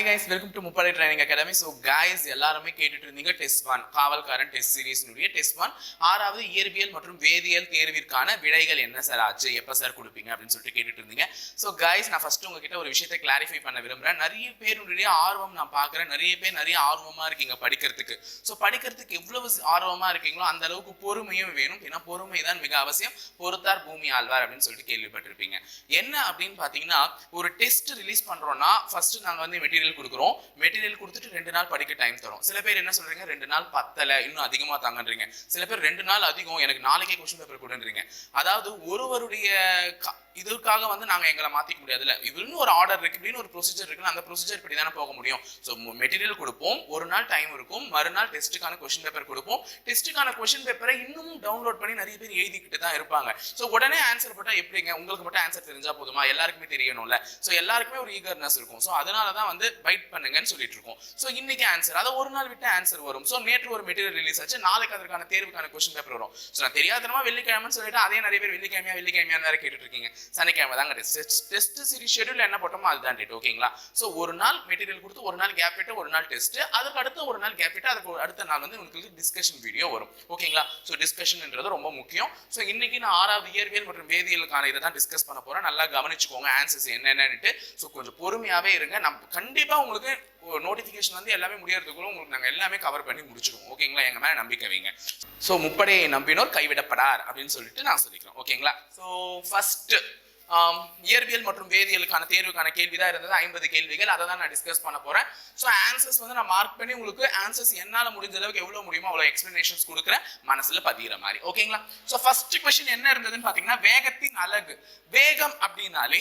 Hi guys welcome to Muppadai training academy so guys எல்லாருமே கேட்டுட்டு இருந்தீங்க டெஸ்ட் ஒன் காவல்காரன் test சீரீஸ்னுடைய டெஸ்ட் ஒன் ஆறாவது இயற்பியல் மற்றும் வேதியியல் தேர்விற்கான விடைகள் என்ன சார் ஆச்சு? எப்போ சார் கொடுப்பீங்க? அப்படின்னு சொல்லிட்டு கேட்டுட்டு இருந்தீங்க. ஸோ கைஸ் நான் ஃபர்ஸ்ட் உங்ககிட்ட ஒரு விஷயத்தை கிளாரிஃபை பண்ண விரும்புறேன். நிறைய பேருடைய ஆர்வம் நான் பார்க்குறேன். நிறைய பேர் நிறைய ஆர்வமா இருக்கீங்க படிக்கிறதுக்கு. ஸோ படிக்கிறதுக்கு எவ்வளவு ஆர்வமா இருக்கீங்களோ அந்த அளவுக்கு பொறுமையும் வேணும். ஏன்னா பொறுமை தான் மிக அவசியம். பொறுத்தார் பூமி ஆழ்வார் அப்படின்னு சொல்லிட்டு கேள்விப்பட்டிருப்பீங்க. என்ன அப்படின்னு பார்த்தீங்கன்னா ஒரு டெஸ்ட் ரிலீஸ் பண்ணுறோன்னா ஃபர்ஸ்ட் நாங்கள் வந்து மெட்டீரியல் கொடுக்குறோம். மெட்டீரியல் கொடுத்துட்டு ரெண்டு நாள் படிக்க டைம் தரும். சில பேர் என்ன சொல்றீங்க? ரெண்டு நாள் பத்தல இன்னும் அதிகமா தாங்கன்றீங்க. சில பேர் ரெண்டு நாள் அதிகம் எனக்கு நாளைக்கே கொஸ்டின் பேப்பர் கொடுன்றீங்க. அதாவது ஒருவருடைய இதற்காக வந்து நாங்கள் எங்களை மாற்றிக்க முடியாதுல்ல. இதுன்னு ஒரு ஆர்டர் இருக்கு இப்படின்னு ஒரு ப்ரொசீஜர் இருக்குன்னு அந்த ப்ரொசீஜர் படி தானே போக முடியும். ஸோ மெட்டீரியல் கொடுப்போம் ஒரு நாள் டைம் இருக்கும் மறுநாள் டெஸ்ட்டுக்கான கொஸ்டின் பேப்பர் கொடுப்போம். டெஸ்ட்டுக்கான கொஸ்டின் பேப்பரை இன்னும் டவுன்லோட் பண்ணி நிறைய பேர் எழுதிக்கிட்டு தான் இருப்பாங்க. ஸோ உடனே ஆன்சர் போட்டால் எப்படிங்க? உங்களுக்கு மட்டும் ஆன்சர் தெரிஞ்சா போதுமா? எல்லாருக்குமே தெரியணும்ல. ஸோ எல்லாருக்குமே ஒரு ஈகர்னஸ் இருக்கும். ஸோ அதனால தான் வந்து பைட் பண்ணுங்கன்னு சொல்லிட்டு இருக்கோம். ஸோ இன்னைக்கு ஆன்சர் அதை ஒரு நாள் விட்டு ஆன்சர் வரும். ஸோ நேற்று ஒரு மெட்டீரியல் ரிலீஸ் ஆச்சு. நாளைக்கு அதற்கான தேர்வுக்கான கொஷின் பேப்பர் வரும். ஸோ நான் தெரியாதனமா வெள்ளிக்கிழமைன்னு சொல்லிட்டு அதே நிறைய பேர் வெள்ளிக்கிழமையா வெள்ளிக்கிழமையா வேற கேட்டுட்டு இருக்கீங்க. சனிக்கிழமை தாங்க டெஸ்ட் டெஸ்ட் சீரிஸ் ஷெடியூல் என்ன போட்டோமோ அதுதான் டேட் ஓகேங்களா? ஸோ ஒரு நாள் மெட்டீரியல் கொடுத்து ஒரு நாள் கேப் விட்டு ஒரு நாள் டெஸ்ட் அதுக்கு அடுத்து ஒரு நாள் கேப் விட்டு அதுக்கு அடுத்த நாள் வந்து உங்களுக்கு டிஸ்கஷன் வீடியோ வரும். ஓகேங்களா? ஸோ டிஸ்கஷன்ன்றது ரொம்ப முக்கியம். ஸோ இன்னைக்கு நான் ஆறாவது இயற்பியல் மற்றும் வேதியியலுக்கான இதை தான் டிஸ்கஸ் பண்ண போறேன். நல்லா கவனிச்சுக்கோங்க ஆன்சர்ஸ் என்னென்னட்டு ஸோ கொஞ்சம் பொறுமையாகவே இருங்க. நம்ம கண்டிப்பாக உங்களுக்கு நோட்டிஃபிகேஷன் வந்து எல்லாமே முடியறதுக்குள்ள உங்களுக்கு நாங்கள் எல்லாமே கவர் பண்ணி முடிச்சிடுவோம். ஓகேங்களா எங்கள் மேலே நம்பிக்கை வைங்க. ஸோ முப்படையை நம்பினோர் கைவிடப்படார் அப்படின்னு சொல்லிட்டு நான் சொல்லிக்கிறேன். ஓகேங்களா ஸோ ஃபஸ்ட்டு இயற்பியல் மற்றும் வேதியியலுக்கான தேர்வுக்கான கேள்வி தான் இருந்தது. ஐம்பது கேள்விகள். அதை தான் நான் டிஸ்கஸ் பண்ண போகிறேன் ஸோ ஆன்சர்ஸ் வந்து நான் மார்க் பண்ணி உங்களுக்கு ஆன்சர்ஸ் என்னால் முடிஞ்ச அளவுக்கு எவ்வளோ முடியுமோ அவ்வளோ எக்ஸ்பிளனேஷன்ஸ் கொடுக்குறேன். மனசில் பதிகிற மாதிரி. ஓகேங்களா ஸோ ஃபர்ஸ்ட் கொஸ்டின் என்ன இருந்ததுன்னு பார்த்தீங்கன்னா வேகத்தின் அழகு வேகம் அப்படின்னாலே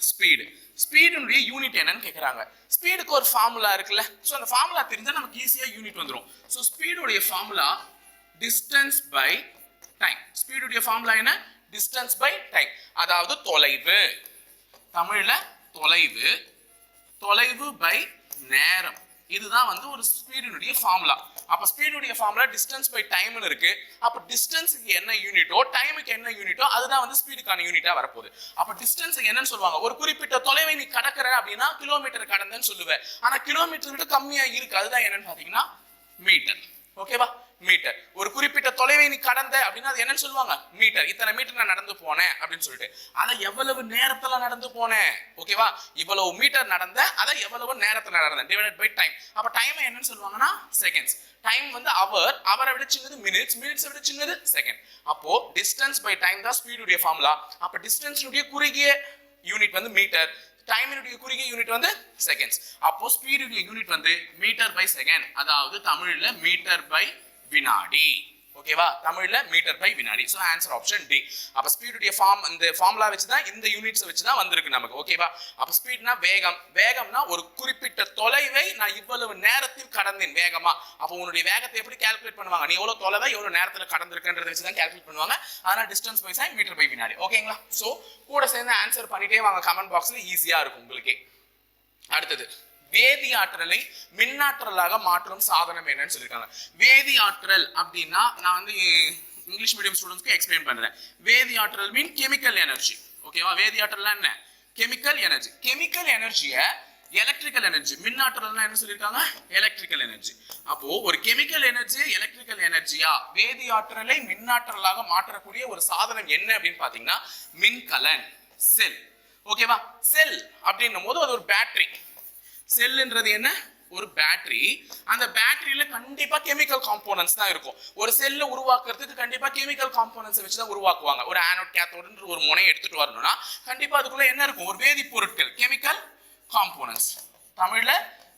ஸ்பீடு ஸ்பீடுனுடைய யூனிட் என்னன்னு கேட்குறாங்க ஸ்பீடுக்கு ஒரு ஃபார்முலா இருக்குல்ல. ஸோ அந்த ஃபார்முலா தெரிஞ்சால் நமக்கு ஈஸியாக யூனிட் வந்துடும் ஸோ ஸ்பீடுடைய ஃபார்முலா டிஸ்டன்ஸ் பை டைம் ஸ்பீடுடைய ஃபார்முலா என்ன? டிஸ்டன்ஸ் பை டைம் அதாவது தொலைவு. தமிழில் தொலைவு. தொலைவு பை நேரம். இதுதான் வந்து ஒரு ஸ்பீடினுடைய ஃபார்முலா அப்போ ஸ்பீடுடைய ஃபார்முலா டிஸ்டன்ஸ் பை டைம்னு இருக்கு. அப்போ டிஸ்டன்ஸுக்கு என்ன யூனிட்டோ டைமுக்கு என்ன யூனிட்டோ அதுதான் வந்து ஸ்பீடுக்கான யூனிட்டாக வரப்போகுது. அப்போ டிஸ்டன்ஸ் என்னன்னு சொல்லுவாங்க. ஒரு குறிப்பிட்ட தொலைவை நீ கடக்கிற அப்படின்னா கிலோமீட்டர் கடந்தேன்னு சொல்லுவேன் ஆனால் கிலோமீட்டர் விட கம்மியாக இருக்கு. அதுதான் என்னன்னு பார்த்தீங்கன்னா மீட்டர் ஓகேவா மீட்டர் ஒரு குறிப்பிட்ட தொலைவை நீ கடந்த அப்படின்னா அது என்னன்னு சொல்லுவாங்க? மீட்டர் இத்தனை மீட்டர் நான் நடந்து போனேன் அப்படின்னு சொல்லிட்டு. ஆனா எவ்வளவு நேரத்துல நடந்து போனேன்? ஓகேவா இவ்வளவு மீட்டர் நடந்த அதை எவ்வளவு நேரத்துல நடந்தேன்? டிவைடட் பை டைம் அப்ப டைம் என்னன்னு சொல்லுவாங்கன்னா செகண்ட்ஸ் டைம் வந்து அவர் அவரை விட சின்னது மினிட்ஸ் மினிட்ஸை விட சின்னது செகண்ட் அப்போ டிஸ்டன்ஸ் பை டைம் தான் ஸ்பீடுடைய ஃபார்முலா அப்ப டிஸ்டன்ஸுடைய குறுகிய யூனிட் வந்து மீட்டர் டைமினுடைய குறுகிய யூனிட் வந்து செகண்ட்ஸ் அப்போ ஸ்பீடுடைய யூனிட் வந்து மீட்டர் பை செகண்ட் அதாவது தமிழ்ல மீட்டர் பை வினாடி. ஓகேவா? தமிழ்ல மீட்டர் பை வினாடி. ஸோ ஆன்சர் ஆப்ஷன் டி அப்ப ஸ்பீடுடைய ஃபார்ம் இந்த ஃபார்முலா வச்சு தான் இந்த யூனிட்ஸ் வச்சு தான் வந்திருக்கு நமக்கு. ஓகேவா? அப்ப ஸ்பீட்னா வேகம். வேகம்னா ஒரு குறிப்பிட்ட தொலைவை நான் இவ்வளவு நேரத்தில் கடந்தேன் வேகமா. அப்போ உன்னுடைய வேகத்தை எப்படி கால்குலேட் பண்ணுவாங்க? நீ எவ்வளவு தொலைவை எவ்வளவு நேரத்தில் கடந்திருக்குன்றதை வச்சு தான் கால்குலேட் பண்ணுவாங்க. அதனால டிஸ்டன்ஸ் வைஸ் சைன் மீட்டர் பை வினாடி. ஓகேங்களா? ஸோ கூட சேர்ந்து ஆன்சர் பண்ணிட்டே வாங்க. கமெண்ட் பாக்ஸ்ல ஈஸியா இருக்கும் உங்களுக்கு. அடுத்தது. வேதி ஆற்றலை மின்னாற்றலாக மாற்றும் சாதனம் என்னன்னு சொல்லியிருக்காங்க வேதி ஆற்றல் அப்படின்னா நான் வந்து இங்கிலீஷ் மீடியம் ஸ்டூடெண்ட்ஸ்க்கு எக்ஸ்பிளைன் பண்றேன். வேதி ஆற்றல் மீன் கெமிக்கல் எனர்ஜி ஓகேவா வேதி ஆற்றல்னா என்ன கெமிக்கல் எனர்ஜி கெமிக்கல் எனர்ஜியை எலக்ட்ரிக்கல் எனர்ஜி மின்னாற்றல்னா என்ன சொல்லியிருக்காங்க எலக்ட்ரிக்கல் எனர்ஜி அப்போ ஒரு கெமிக்கல் எனர்ஜி எலக்ட்ரிக்கல் எனர்ஜியா வேதி ஆற்றலை மின்னாற்றலாக மாற்றக்கூடிய ஒரு சாதனம் என்ன அப்படின்னு பாத்தீங்கன்னா மின்கலன். செல் ஓகேவா செல் அப்படின்னும் போது அது ஒரு பேட்டரி செல்லுன்றது என்ன? ஒரு பேட்டரி அந்த பேட்டரியில கண்டிப்பா கெமிக்கல் காம்போனன்ட்ஸ் தான் இருக்கும். ஒரு செல்லை உருவாக்குறதுக்கு கண்டிப்பா கெமிக்கல் காம்போனன்ட்ஸ் வச்சு தான் உருவாக்குவாங்க. ஒரு ஆனோட் கேத்தோடுன்ற ஒரு முனையை எடுத்துட்டு வரணும்னா கண்டிப்பா அதுக்குள்ள என்ன இருக்கும்? ஒரு வேதிப்பொருட்கள் கெமிக்கல் காம்போனன்ஸ் தமிழ்ல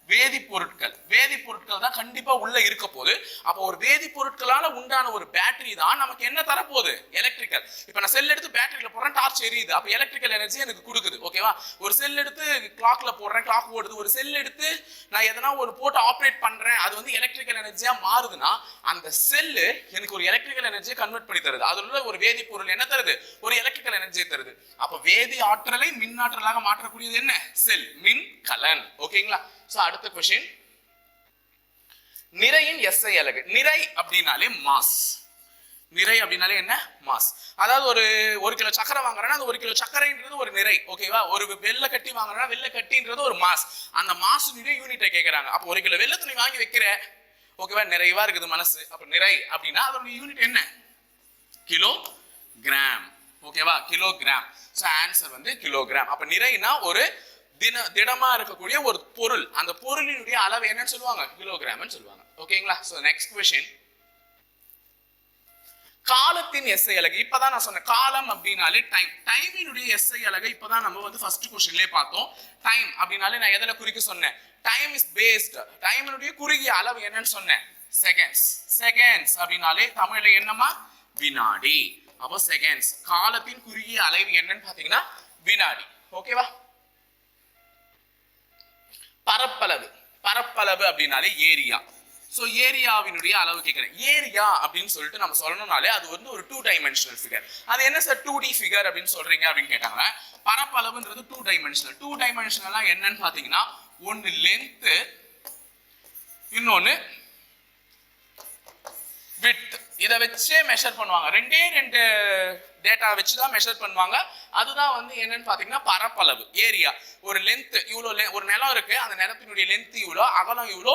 வேதிப்பொருட்கள். வேதிப்பொருட்கள் தான் கண்டிப்பா உள்ள இருக்க போகுது. அப்போ ஒரு வேதிப்பொருட்களால உண்டான ஒரு பேட்டரி தான் நமக்கு என்ன தரப்போகுது? எலக்ட்ரிக்கல் இப்போ நான் செல் எடுத்து பேட்டரியில் போடுறேன் டார்ச் எரியுது. அப்போ எலக்ட்ரிக்கல் எனர்ஜி எனக்கு கொடுக்குது. ஓகேவா ஒரு செல் எடுத்து கிளாக்ல போடுறேன் கிளாக் ஓடுது. ஒரு செல் எடுத்து நான் எதனா ஒரு போட்டு ஆப்ரேட் பண்றேன் அது வந்து எலக்ட்ரிக்கல் எனர்ஜியா மாறுதுன்னா அந்த செல்லு எனக்கு ஒரு எலக்ட்ரிக்கல் எனர்ஜியை கன்வெர்ட் பண்ணி தருது. அதுல உள்ள ஒரு வேதிப்பொருள் என்ன தருது? ஒரு எலக்ட்ரிக்கல் எனர்ஜியை தருது. அப்போ வேதி ஆற்றலை மின் ஆற்றலாக மாற்றக்கூடியது என்ன? செல் மின் கலன் ஓகேங்களா சோ அடுத்த கொஸ்டின் நிறையின் எஸ்ஐ அலகு. நிறை அப்படின்னாலே மாஸ். நிறை அப்படின்னாலே என்ன? மாஸ். அதாவது ஒரு ஒரு கிலோ சக்கரை வாங்குறேன்னா அந்த ஒரு கிலோ சக்கரைன்றது ஒரு நிறை. ஓகேவா ஒரு வெள்ளை கட்டி வாங்குறேன்னா வெள்ளை கட்டின்றது ஒரு மாஸ். அந்த மாசு நிறை யூனிட்டை கேட்கறாங்க அப்போ ஒரு கிலோ வெள்ளை துணி வாங்கி வைக்கிற ஓகேவா நிறைவா இருக்குது மனசு. அப்போ நிறை அப்படின்னா அதோட யூனிட் என்ன? கிலோ கிராம் ஓகேவா கிலோ கிராம் ஸோ ஆன்சர் வந்து கிலோகிராம் அப்போ நிறைனா ஒரு தின திடமா இருக்கக்கூடிய ஒரு பொருள். அந்த பொருளினுடைய அளவு என்னன்னு சொல்லுவாங்க? கிலோகிராம்னு சொல்லுவாங்க. ஓகேங்களா ஸோ நெக்ஸ்ட் கொஷின் காலத்தின் எஸ்ஐ அலகு இப்பதான் நான் சொன்னேன். காலம் அப்படின்னாலே டைம் டைமினுடைய எஸ்ஐ அலகு இப்பதான் நம்ம வந்து ஃபர்ஸ்ட் கொஸ்டின்லயே பார்த்தோம். டைம் அப்படின்னாலே நான் எதில் குறிக்க சொன்னேன்? டைம் இஸ் பேஸ்ட் டைமினுடைய குறுகிய அளவு என்னன்னு சொன்னேன். செகண்ட்ஸ் செகண்ட்ஸ் அப்படின்னாலே தமிழ்ல என்னமா வினாடி. அப்போ செகண்ட்ஸ் காலத்தின் குறுகிய அளவு என்னன்னு பாத்தீங்கன்னா வினாடி. ஓகேவா பரப்பளவு. பரப்பளவு அப்படின்னாலே ஏரியா. ஸோ ஏரியாவினுடைய அளவு கேட்குறேன் ஏரியா அப்படின்னு சொல்லிட்டு நம்ம சொல்லணும்னாலே அது வந்து ஒரு டூ டைமென்ஷனல் ஃபிகர் அது என்ன சார் டூ டி ஃபிகர் அப்படின்னு சொல்றீங்க அப்படின்னு கேட்டாங்க. பரப்பளவுன்றது டூ டைமென்ஷனல் டூ டைமென்ஷனலா என்னன்னு பார்த்தீங்கன்னா ஒன்று லென்த்து இன்னொன்று வித் இதை வச்சே மெஷர் பண்ணுவாங்க. ரெண்டே ரெண்டு டேட்டா வச்சு தான் மெஷர் பண்ணுவாங்க. அதுதான் வந்து என்னன்னு பார்த்தீங்கன்னா பரப்பளவு ஏரியா ஒரு லென்த் இவ்வளோ ஒரு நிலம் இருக்கு. அந்த நிலத்தினுடைய லென்த் இவ்வளோ அகலம் இவ்வளோ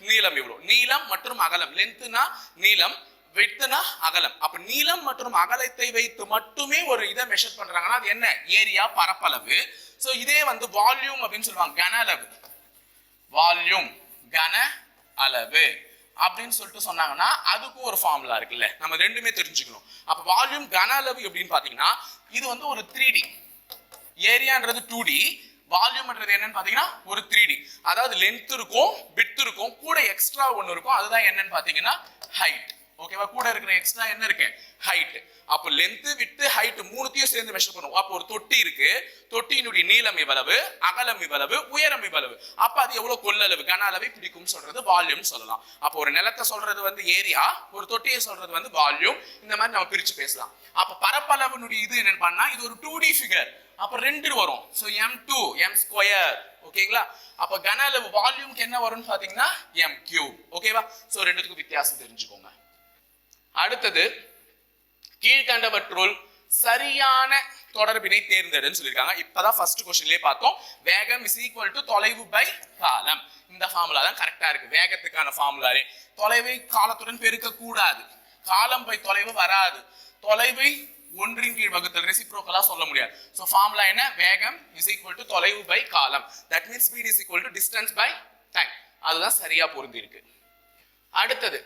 நீளம் இவ்வளோ. நீளம் மற்றும் அகலம். லென்த்துனா நீளம் வித்துனா அகலம். அப்ப நீளம் மற்றும் அகலத்தை வைத்து மட்டுமே ஒரு இதை மெஷர் பண்றாங்கன்னா அது என்ன? ஏரியா பரப்பளவு. ஸோ இதே வந்து வால்யூம் அப்படின்னு சொல்லுவாங்க. கன அளவு. வால்யூம் கன அளவு. அப்படின்னு சொல்லிட்டு சொன்னாங்கன்னா அதுக்கும் ஒரு ஃபார்முலா இருக்குல்ல. நம்ம ரெண்டுமே தெரிஞ்சுக்கணும். அப்ப வால்யூம் கன அளவு எப்படின்னு பாத்தீங்கன்னா இது வந்து ஒரு த்ரீ டி ஏரியான்றது டூ டி வால்யூம்ன்றது என்னன்னு பாத்தீங்கன்னா ஒரு த்ரீ டி அதாவது லென்த் இருக்கும் வித் இருக்கும் கூட எக்ஸ்ட்ரா ஒன்று இருக்கும் அதுதான் என்னன்னு பாத்தீங்கன்னா ஹைட் ஓகேவா கூட இருக்கிற எக்ஸ்ட்ரா என்ன இருக்கு? ஹைட் அப்போ லென்த் விட்டு ஹைட் மூணுத்தையும் சேர்ந்து மெஷர் பண்ணுவோம் அப்போ ஒரு தொட்டி இருக்கு. தொட்டியினுடைய நீளம் இவ்வளவு அகலம் இவ்வளவு உயரம் இவ்வளவு அப்ப அது எவ்வளவு? கொள்ளளவு. கன அளவை பிடிக்கும் சொல்றது வால்யூம் சொல்லலாம். அப்போ ஒரு நிலத்தை சொல்றது வந்து ஏரியா ஒரு தொட்டியை சொல்றது வந்து வால்யூம் இந்த மாதிரி நம்ம பிரிச்சு பேசலாம். அப்ப பரப்பளவுனுடைய இது என்னன்னு பண்ணா இது ஒரு டூ டி ஃபிகர் அப்போ ரெண்டு வரும். So m two m square ஓகேங்களா அப்ப கன அளவு வால்யூம்க்கு என்ன வரும்னு பாத்தீங்கன்னா எம் கியூப் ஓகேவா ஸோ ரெண்டுத்துக்கும் வித்தியாசம் தெரிஞ்சுக்கோங்க. அடுத்தது கீழ்கண்டவற்றுள் சரியான தொடர்பினை தேர்ந்தெடுன்னு சொல்லியிருக்காங்க. இப்பதான் ஃபர்ஸ்ட் கொஸ்டின்லயே பார்த்தோம். வேகம் இஸ் ஈக்குவல் டு தொலைவு பை காலம். இந்த ஃபார்முலா தான் கரெக்டா இருக்கு. வேகத்துக்கான ஃபார்முலாவே தொலைவை காலத்துடன் பெருக்க கூடாது. காலம் பை தொலைவு வராது. தொலைவை ஒன்றின் கீழ் வகுத்தல் ரெசிப்ரோக்கலா சொல்ல முடியாது. ஸோ ஃபார்முலா என்ன? வேகம் இஸ் ஈக்குவல் டு தொலைவு பை காலம். That means speed is equal to distance by time அதுதான் சரியா பொருந்தி இருக்கு அடுத்தது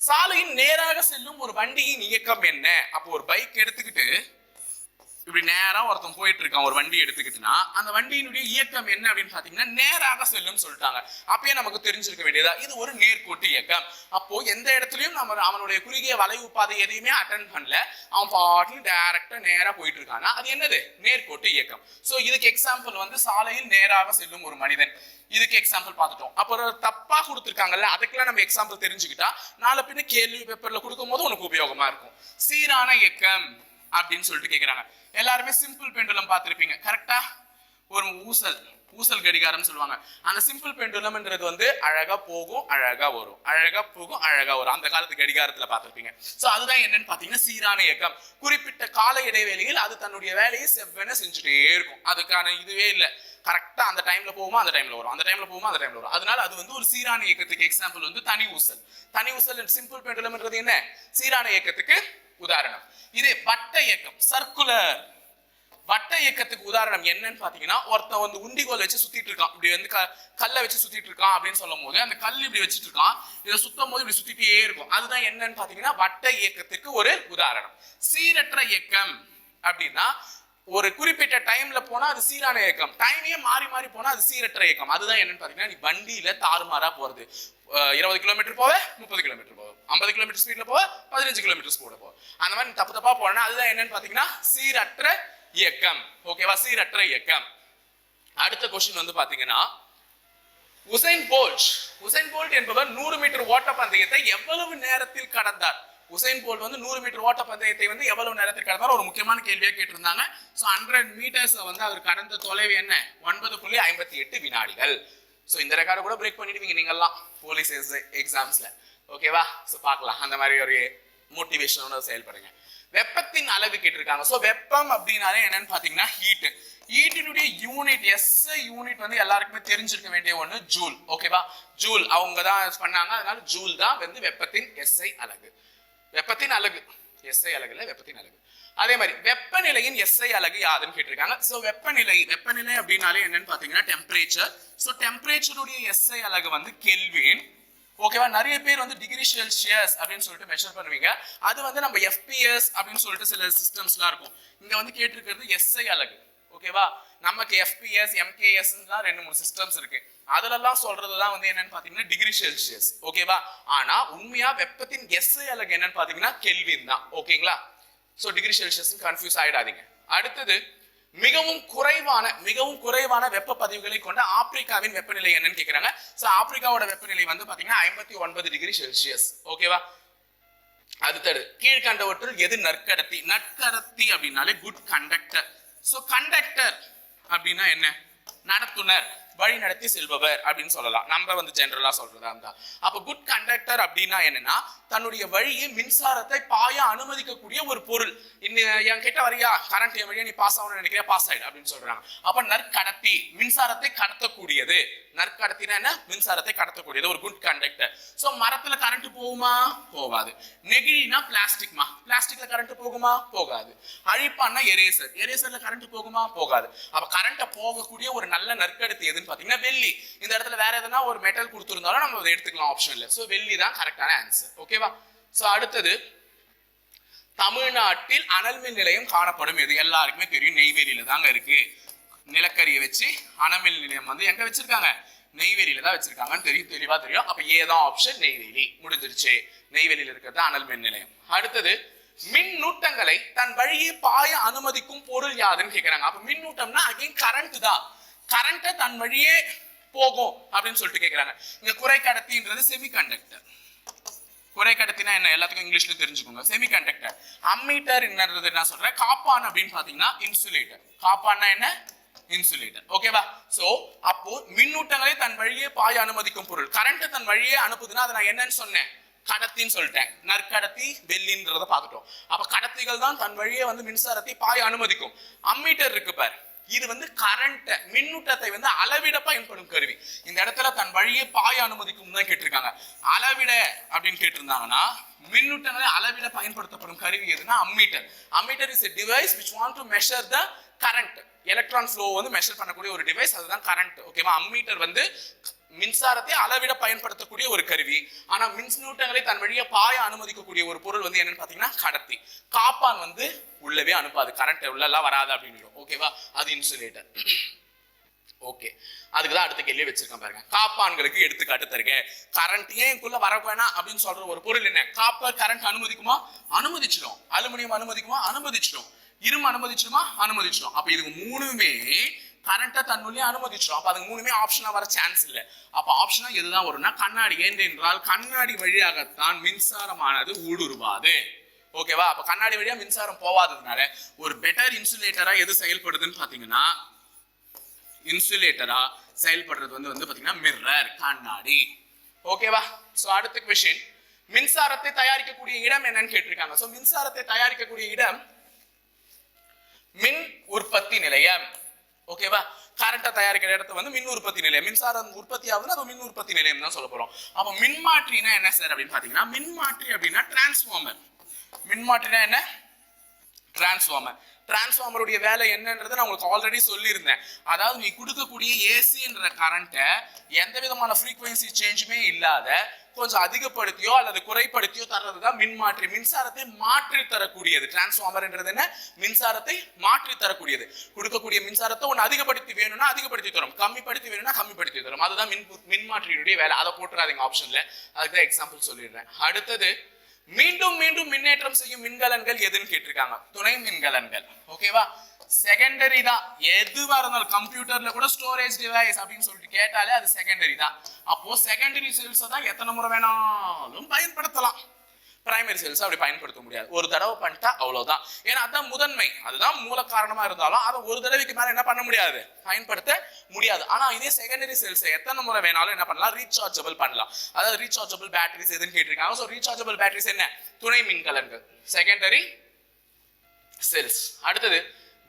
சாலையின் நேராக செல்லும் ஒரு வண்டியின் இயக்கம் என்ன? அப்போ ஒரு பைக் எடுத்துக்கிட்டு இப்படி நேரா ஒருத்தன் போயிட்டு இருக்கான் ஒரு வண்டி எடுத்துக்கிட்டுனா அந்த வண்டியினுடைய இயக்கம் என்ன அப்படின்னு பாத்தீங்கன்னா நேராக செல்லும் சொல்லிட்டாங்க. அப்பயே நமக்கு தெரிஞ்சிருக்க வேண்டியதா? இது ஒரு நேர்கோட்டு இயக்கம். அப்போ எந்த இடத்துலயும் நம்ம அவனுடைய குறுகிய வளைவு பாதை எதையுமே அட்டன் பண்ணல. அவன் பாட்டில் டைரக்டா நேரா போயிட்டு இருக்கானா அது என்னது? நேர்கோட்டு இயக்கம். சோ இதுக்கு எக்ஸாம்பிள் வந்து சாலையில் நேராக செல்லும் ஒரு மனிதன். இதுக்கு எக்ஸாம்பிள் பார்த்துட்டோம். அப்புறம் தப்பா கொடுத்துருக்காங்கல்ல அதுக்கெல்லாம் நம்ம எக்ஸாம்பிள் தெரிஞ்சுக்கிட்டா நாளை பின்ன கேள்வி பேப்பர்ல கொடுக்கும் போது உனக்கு உபயோகமா இருக்கும். சீரான இயக்கம் அப்படின்னு சொல்லிட்டு கேக்குறாங்க. எல்லாருமே சிம்பிள் பெண்டுலம் பார்த்திருப்பீங்க. கரெக்டா ஒரு ஊசல் ஊசல் கடிகாரம் சொல்லுவாங்க. அந்த சிம்பிள் பெண்டுலம்ன்றது வந்து அழகா போகும் அழகா வரும். அழகா போகும் அழகா வரும். அந்த காலத்து கடிகாரத்துல பார்த்திருப்பீங்க. சோ அதுதான் என்னன்னு பாத்தீங்கன்னா சீரான இயக்கம். குறிப்பிட்ட கால இடைவெளியில் அது தன்னுடைய வேலையை செவ்வென செஞ்சுட்டே இருக்கும். அதுக்கான இதுவே இல்லை. கரெக்டாக அந்த டைம்ல போகுமா அந்த டைம்ல வரும். அந்த டைம்ல போகுமா அந்த டைம்ல வரும். அதனால அது வந்து ஒரு சீரான இயக்கத்துக்கு எக்ஸாம்பிள் வந்து தனி ஊசல். தனி ஊசல் சிம்பிள் பெண்டுலம்ன்றது என்ன? சீரான இயக்கத்துக்கு உதாரணம். இதே வட்ட இயக்கம் சர்க்குலர் வட்ட இயக்கத்துக்கு உதாரணம் என்னன்னு பாத்தீங்கன்னா ஒருத்தன் வந்து உண்டிகோல் வச்சு சுத்திட்டு இருக்கான். இப்படி வந்து க கல்லை வச்சு சுத்திட்டு இருக்கான் அப்படின்னு சொல்லும் போது அந்த கல் இப்படி வச்சுட்டு இருக்கான். இதை சுத்தும் போது இப்படி சுத்திட்டே இருக்கும். அதுதான் என்னன்னு பாத்தீங்கன்னா வட்ட இயக்கத்துக்கு ஒரு உதாரணம். சீரற்ற இயக்கம் அப்படின்னா ஒரு குறிப்பிட்ட டைம்ல போனா அது சீரான இயக்கம். டைமே மாறி மாறி போனா அது சீரற்ற இயக்கம். அதுதான் என்னன்னு பாத்தீங்கன்னா நீ வண்டியில தாறுமாறா போறது. இருபது கிலோமீட்டர் போவ முப்பது கிலோமீட்டர் போவ. ஐம்பது கிலோமீட்டர் ஸ்பீட்ல போவ பதினஞ்சு கிலோமீட்டர் ஸ்பீட்ல போவ. அந்த மாதிரி தப்பு தப்பா போனா அதுதான் என்னன்னு பாத்தீங்கன்னா சீரற்ற இயக்கம். ஓகேவா சீரற்ற இயக்கம். அடுத்த கொஸ்டின் வந்து பாத்தீங்கன்னா உசைன் போல்ட் உசைன் போல்ட் என்பவர் நூறு மீட்டர் ஓட்ட பந்தயத்தை எவ்வளவு நேரத்தில் கடந்தார்? உசைன் போல்ட் வந்து நூறு மீட்டர் ஓட்ட பந்தயத்தை வந்து எவ்வளவு நேரத்தில் கடந்தார் ஒரு முக்கியமான கேள்வியாக கேட்டிருந்தாங்க. ஸோ ஹண்ட்ரட் மீட்டர்ஸ் வந்து அவர் கடந்த தொலைவு என்ன? ஒன்பது புள்ளி ஐம்பத்தி எட்டு வினாடிகள். ஸோ இந்த ரெக்கார்டு கூட பிரேக் பண்ணிடுவீங்க நீங்கள்லாம் போலீஸ் எக்ஸாம்ஸில் ஓகேவா ஸோ பார்க்கலாம். அந்த மாதிரி ஒரு மோட்டிவேஷனோட செயல்படுங்க. வெப்பத்தின் அளவு கேட்டிருக்காங்க. ஸோ வெப்பம் அப்படின்னாலே என்னன்னு பார்த்தீங்கன்னா ஹீட்டு ஹீட்டினுடைய யூனிட் எஸ் யூனிட் வந்து எல்லாருக்குமே தெரிஞ்சிருக்க வேண்டிய ஒன்று ஜூல் ஓகேவா ஜூல் அவங்க தான் பண்ணாங்க. அதனால ஜூல் தான் வந்து வெப்பத்தின் எஸ்ஐ அழகு வெப்பத்தின் அலகு. எஸ்ஐ அலகுல வெப்பத்தின் அலகு. அதே மாதிரி வெப்பநிலையின் எஸ்ஐ அலகு யாதுன்னு கேட்டிருக்காங்க. ஸோ வெப்பநிலை வெப்பநிலை அப்படின்னாலே என்னன்னு பார்த்தீங்கன்னா டெம்பரேச்சர் ஸோ டெம்பரேச்சருடைய எஸ்ஐ அலகு வந்து கெல்வின் ஓகேவா நிறைய பேர் வந்து டிகிரி செல்சியஸ் அப்படின்னு சொல்லிட்டு மெஷர் பண்ணுவீங்க. அது வந்து நம்ம எஃபிஎஸ் அப்படின்னு சொல்லிட்டு சில சிஸ்டம்ஸ்லாம் இருக்கும். இங்கே வந்து கேட்டிருக்கிறது எஸ்ஐ அலகு. ஓகேவா? நமக்கு எஃபிஎஸ் எம்கேஎஸ் தான் ரெண்டு மூணு சிஸ்டம்ஸ் இருக்கு. அதிலெல்லாம் சொல்றது தான் வந்து என்னன்னு பாத்தீங்கன்னா டிகிரி செல்சியஸ் ஓகேவா? ஆனா உண்மையா வெப்பத்தின் எஸ் அலகு என்னன்னு பாத்தீங்கன்னா கெல்வின் தான். ஓகேங்களா? ஸோ டிகிரி செல்சியஸ் கன்ஃபியூஸ் ஆயிடாதீங்க. அடுத்தது மிகவும் குறைவான மிகவும் குறைவான வெப்ப பதிவுகளை கொண்ட ஆப்பிரிக்காவின் வெப்பநிலை என்னன்னு கேக்குறாங்க. சோ ஆப்பிரிக்காவோட வெப்பநிலை வந்து பாத்தீங்கன்னா ஐம்பத்தி ஒன்பது டிகிரி செல்சியஸ் ஓகேவா? அடுத்தது கீழ்கண்டவற்றில் எது நற்கடத்தி? நற்கடத்தி அப்படின்னாலே குட் கண்டக்டர் சோ கண்டக்டர் அப்படின்னா என்ன? நடத்துனர். வழி நடத்தி செல்பவர் அப்படின்னு சொல்லலாம். நம்ம வந்து ஜென்ரலா சொல்றதா இருந்தா. அப்ப குட் கண்டக்டர் அப்படின்னா என்னன்னா தன்னுடைய வழியை மின்சாரத்தை பாய அனுமதிக்கக்கூடிய ஒரு பொருள். இன்ன- என் கிட்ட வரியா? கரண்ட் என் வழியா நீ பாஸ் ஆகணும்னு நினைக்கிறேன் பாஸ் ஆயிடு அப்படின்னு சொல்றாங்க. அப்ப நற்கடத்தி மின்சாரத்தை கடத்தக்கூடியது. நற்கடத்தினா என்ன? மின்சாரத்தை கடத்தக்கூடியது. ஒரு குட் கண்டக்டர் சோ மரத்துல கரண்ட் போகுமா? போகாது. நெகிழினா பிளாஸ்டிக்மா பிளாஸ்டிக்ல கரண்ட் போகுமா? போகாது. அழிப்பான்னா எரேசர் எரேசர்ல கரண்ட் போகுமா? போகாது. அப்ப கரண்ட போகக்கூடிய ஒரு நல்ல நற்கடத்தி எதுன்னு பார்த்தீங்கன்னா வெள்ளி. இந்த இடத்துல வேற எதனா ஒரு மெட்டல் கொடுத்துருந்தாலும் நம்ம அதை எடுத்துக்கலாம் ஆப்ஷன் இல்லை. சோ வெள்ளி தான் கரெக்டான ஆன்சர் ஓகேவா சோ அடுத்தது தமிழ்நாட்டில் அனல் மின் நிலையம் காணப்படும் எது? எல்லாருக்குமே தெரியும் நெய்வேலியில தாங்க இருக்கு. நிலக்கரியை வச்சு அனல் நிலையம் வந்து எங்க வச்சிருக்காங்க? நெய்வேலியில தான் வச்சிருக்காங்கன்னு தெரியும் தெளிவா தெரியும். அப்ப ஏதான் ஆப்ஷன் நெய்வேலி. முடிஞ்சிருச்சு. நெய்வேலியில இருக்கிறது அனல் மின் நிலையம். அடுத்தது மின்னூட்டங்களை தன் வழியே பாய அனுமதிக்கும் பொருள் யாதுன்னு கேக்குறாங்க. அப்ப மின்னூட்டம்னா அகைன் கரண்ட் தான். கரண்ட்டை தன் வழியே போகும் அப்படின்னு சொல்லிட்டு கேட்குறாங்க இங்கே குறை கடத்தின்றது செமிகண்டக்டர் குறை கடத்தினா என்ன? எல்லாத்துக்கும் இங்கிலீஷ்ல தெரிஞ்சுக்கோங்க. செமிகண்டக்டர் அம்மீட்டர் என்னது? என்ன சொல்றேன். காப்பான் அப்படின்னு பாத்தீங்கன்னா இன்சுலேட்டர் காப்பான்னா என்ன? இன்சுலேட்டர் ஓகேவா சோ அப்போ மின்னூட்டங்களை தன் வழியே பாய அனுமதிக்கும் பொருள். கரண்ட் தன் வழியே அனுப்புதுன்னா அதை நான் என்னன்னு சொன்னேன். கடத்தின்னு சொல்லிட்டேன். நற்கடத்தி வெள்ளின்றத பார்த்துட்டோம். அப்ப கடத்திகள் தான் தன் வழியே வந்து மின்சாரத்தை பாய அனுமதிக்கும். அம்மீட்டர் இருக்கு பாரு. இது வந்து கரண்ட் மின்னூட்டத்தை வந்து அளவிட பயன்படும் கருவி. இந்த இடத்துல தன் வழியே பாய அனுமதிக்கும் தான் கேட்டிருக்காங்க. அளவிட அப்படின்னு கேட்டிருந்தாங்கன்னா மின்னூட்டங்களை அளவிட பயன்படுத்தப்படும் கருவி எதுனா ammeter ammeter is a device which want to measure the current electron flow வந்து மெஷர் பண்ணக்கூடிய ஒரு டிவைஸ் அதுதான் கரண்ட் ஓகேவா அம்மீட்டர் வந்து மின்சாரத்தை அளவிட பயன்படுத்தக்கூடிய ஒரு கருவி. ஆனா மின்சூட்டங்களை தன் வழியா பாய அனுமதிக்கக்கூடிய ஒரு பொருள் வந்து என்னன்னு பாத்தீங்கன்னா கடத்தி. காப்பான் வந்து உள்ளவே அனுப்பாது. கரண்ட் உள்ளெல்லாம் வராது அப்படின்னு ஓகேவா அது இன்சுலேட்டர் ஓகே அதுக்கு தான் அடுத்த கேள்வி வச்சிருக்கேன் பாருங்க. காப்பான்களுக்கு எடுத்துக்காட்டு தருகேன் கரண்ட் ஏன் இதுக்குள்ள வர வேணாம் அப்படின்னு சொல்ற ஒரு பொருள் என்ன? காப்பர் கரண்ட் அனுமதிக்குமா? அனுமதிச்சிடும் அலுமினியம் அனுமதிக்குமா? அனுமதிச்சிடும் இரும்பு அனுமதிச்சிடுமா அனுமதிச்சிடும் அப்ப இதுக்கு மூணுமே கரண்ட்டை தன்னுள்ளே அனுமதிச்சிடும் அப்போ அதுக்கு மூணுமே ஆப்ஷனாக வர சான்ஸ் இல்லை. அப்போ ஆப்ஷனாக எதுதான் வரும்னா கண்ணாடி. ஏனென்றால் கண்ணாடி வழியாகத்தான் மின்சாரமானது ஊடுருவாது. ஓகேவா அப்போ கண்ணாடி வழியாக மின்சாரம் போவாததுனால ஒரு பெட்டர் இன்சுலேட்டராக எது செயல்படுதுன்னு பார்த்தீங்கன்னா இன்சுலேட்டரா செயல்படுறது வந்து வந்து பார்த்தீங்கன்னா மிர்ரர் கண்ணாடி. ஓகேவா ஸோ அடுத்த கொஷின் மின்சாரத்தை தயாரிக்கக்கூடிய இடம் என்னன்னு கேட்டிருக்காங்க. ஸோ மின்சாரத்தை தயாரிக்கக்கூடிய இடம் மின் உற்பத்தி நிலையம். ஓகேவா கரண்ட்டை தயாரிக்கிற இடத்த வந்து மின் உற்பத்தி நிலையம். மின்சாரம் உற்பத்தி ஆகுதுன்னா அது மின் உற்பத்தி நிலையம் தான் சொல்ல போகிறோம் அப்போ மின்மாற்றினா என்ன சார் அப்படின்னு பார்த்தீங்கன்னா மின்மாற்றி அப்படின்னா டிரான்ஸ்ஃபார்மர் மின்மாற்றினா என்ன? டிரான்ஸ்ஃபார்மர் டிரான்ஸ்ஃபார்மருடைய வேலை என்னன்றதை நான் உங்களுக்கு ஆல்ரெடி சொல்லியிருந்தேன். அதாவது நீ கொடுக்கக்கூடிய ஏசின்ற கரண்ட்டை எந்த விதமான ஃப்ரீக்வன்சி சேஞ்சுமே இல்லாத கொஞ்சம் அதிகப்படுத்தியோ அல்லது குறைப்படுத்தியோ தர்றது தான் மின்மாற்றி. மின்சாரத்தை மாற்றி தரக்கூடியது. டிரான்ஸ்ஃபார்மர்ன்றது என்ன? மின்சாரத்தை மாற்றி தரக்கூடியது. கொடுக்கக்கூடிய மின்சாரத்தை ஒன்று அதிகப்படுத்தி வேணும்னா அதிகப்படுத்தி தரும். கம்மிப்படுத்தி வேணும்னா கம்மிப்படுத்தி தரும். அதுதான் மின் மின்மாற்றியினுடைய வேலை. அதை போட்டுறாதீங்க ஆப்ஷன்ல அதுக்கு எக்ஸாம்பிள் சொல்லிடுறேன். அடுத்தது மீண்டும் மீண்டும் மின்னேற்றம் செய்யும் மின்கலன்கள் எதுன்னு கேட்டிருக்காங்க. துணை மின்கலன்கள். ஓகேவா செகண்டரி தான். எதுவா இருந்தாலும் கம்ப்யூட்டர்ல கூட ஸ்டோரேஜ் டிவைஸ் அப்படின்னு சொல்லிட்டு கேட்டாலே அது செகண்டரி தான். அப்போ செகண்டரி செல்ஸ் தான் எத்தனை முறை வேணாலும் பயன்படுத்தலாம். பிரைமரி செல்ஸ் அப்படி பயன்படுத்த முடியாது. ஒரு தடவை பண்ணிட்டா அவ்வளவுதான். ஏன்னா அதான் முதன்மை. அதுதான் மூல காரணமா இருந்தாலும் அதை ஒரு தடவைக்கு மேல என்ன பண்ண முடியாது? பயன்படுத்த முடியாது. ஆனா இதே செகண்டரி செல்ஸ் எத்தனை முறை வேணாலும் என்ன பண்ணலாம்? ரீசார்ஜபிள் பண்ணலாம். அதாவது ரீசார்ஜபிள் பேட்டரிஸ் எதுன்னு கேட்டிருக்காங்க. ஸோ ரீசார்ஜபிள் பேட்டரிஸ் என்ன? துணை மின்கலன்கள். செகண்டரி செல்ஸ் அடுத்தது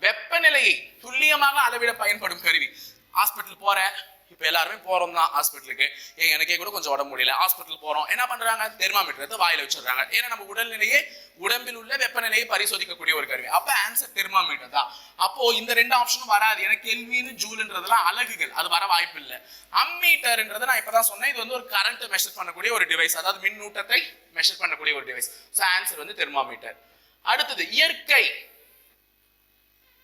வெப்பநிலையை துல்லியமாக அளவிட பயன்படும் கருவி. ஹாஸ்பிட்டல் போற இப்ப எல்லாருமே போறோம் தான் ஹாஸ்பிட்டலுக்கு ஏன் எனக்கே கூட கொஞ்சம் உடம்பு முடியல. ஹாஸ்பிட்டல் போறோம். என்ன பண்றாங்க? தெர்மாமீட்டர் எடுத்து வாயில வச்சிடுறாங்க. ஏன்னா நம்ம உடல்நிலையே உடம்பில் உள்ள வெப்பநிலையை பரிசோதிக்கக்கூடிய ஒரு கருவி. அப்ப ஆன்சர் தெர்மாமீட்டர் தான். அப்போ இந்த ரெண்டு ஆப்ஷனும் வராது. எனக்கு கெல்வின்னு ஜூல்ன்றதெல்லாம் அழகுகள். அது வர வாய்ப்பு இல்லை. அம்மீட்டர்ன்றது நான் இப்பதான் சொன்னேன். இது வந்து ஒரு கரண்ட் மெஷர் பண்ணக்கூடிய ஒரு டிவைஸ் அதாவது மின்னூட்டத்தை மெஷர் பண்ணக்கூடிய ஒரு டிவைஸ் ஸோ ஆன்சர் வந்து தெர்மாமீட்டர் அடுத்தது இயற்கை.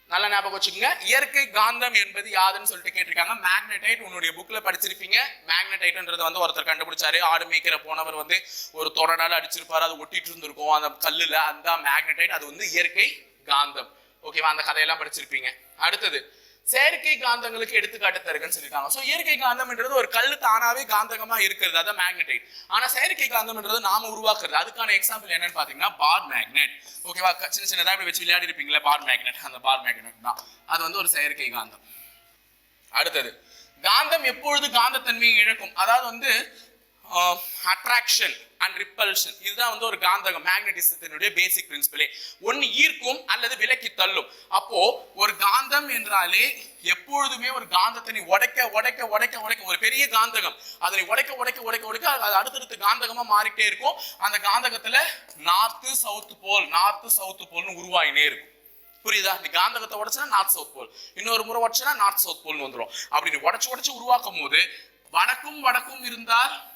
நல்ல ஞாபகம் வச்சுக்கோங்க. இயற்கை காந்தம் என்பது யாதுன்னு சொல்லிட்டு கேட்டிருக்காங்க. மேக்னடைட் உன்னுடைய புக்ல படிச்சிருப்பீங்க. மேக்னடைட்ன்றது வந்து ஒருத்தர் கண்டுபிடிச்சாரு. ஆடு மேய்க்கிற போனவர் வந்து ஒரு தொடரால அடிச்சிருப்பாரு. அது ஒட்டிட்டு இருந்திருக்கும். அந்த கல்லுல அந்த மேக்னடைட் அது வந்து இயற்கை காந்தம். ஓகேவா அந்த கதையெல்லாம் படிச்சிருப்பீங்க. அடுத்தது செயற்கை காந்தங்களுக்கு எடுத்துக்காட்டு தருகன்னு சொல்லியிருக்காங்க. ஸோ இயற்கை காந்தம்ன்றது ஒரு கல் தானாவே காந்தகமா இருக்கிறது. அதான் மேக்னடைட் ஆனா செயற்கை காந்தம்ன்றது நாம உருவாக்குறது. அதுக்கான எக்ஸாம்பிள் என்னன்னு பாத்தீங்கன்னா பார் மேக்னெட் ஓகேவா சின்ன சின்னதாக இப்படி வச்சு விளையாடி இருப்பீங்களா பார் மேக்னெட் அந்த பார் மேக்னெட் தான். அது வந்து ஒரு செயற்கை காந்தம். அடுத்தது காந்தம் எப்பொழுது காந்தத்தன்மையை இழக்கும்? அதாவது வந்து அட்ராக்ஷன் அண்ட் ரிப்பல்ஷன் இதுதான் வந்து ஒரு காந்தகம் மேக்னட்டிசத்தினுடைய பேசிக் பிரின்சிபலே ஒன்று ஈர்க்கும் அல்லது விலக்கி தள்ளும். அப்போ ஒரு காந்தம் என்றாலே எப்பொழுதுமே ஒரு காந்தத்தை உடைக்க உடைக்க உடைக்க உடைக்க ஒரு பெரிய காந்தகம். அதனை உடைக்க உடைக்க உடைக்க உடைக்க அது அடுத்தடுத்து காந்தகமாக மாறிட்டே இருக்கும். அந்த காந்தகத்தில் north south pole north south போல்னு உருவாயினே இருக்கும். புரியுதா? நீ காந்தகத்தை உடச்சுனா நார்த் சவுத் போல் இன்னொரு முறை உடச்சுனா நார்த் சவுத் போல்னு வந்துடும் அப்படின்னு உடச்சு உடச்சு உருவாக்கும் போது வடக்கும் வடக்கும் இருந்தால்